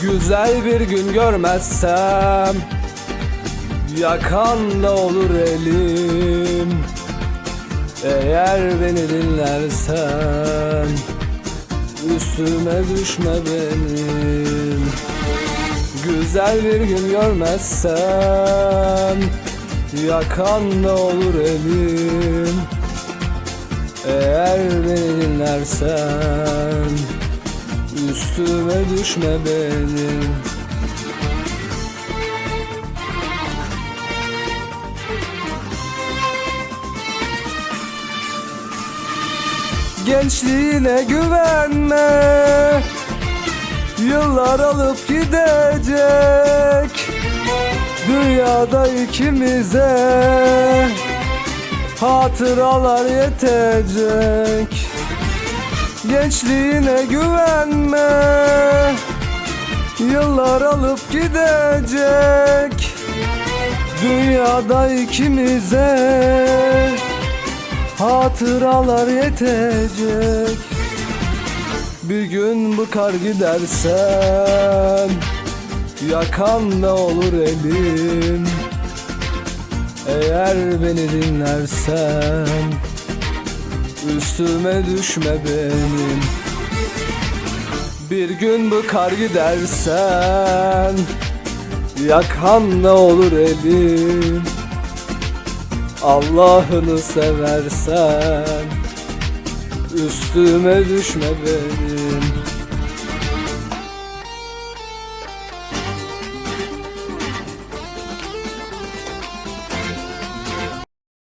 Güzel bir gün görmezsem Yakan da olur elim. Eğer beni dinlersen Üstüme düşme benim. Güzel bir gün görmezsem Yakan da olur elim. Eğer beni dinlersen Üstüme düşme benim. Gençliğine güvenme. Yıllar alıp gidecek. Dünyada ikimize Hatıralar yetecek. Gençliğine güvenme Yıllar alıp gidecek. Dünyada ikimize Hatıralar yetecek. Bir gün bıkar gidersen Yakan da olur elim. Eğer beni dinlersen Üstüme düşme benim Bir gün bıkar gidersen Yakan da olur elim Allah'ını seversen Üstüme düşme benim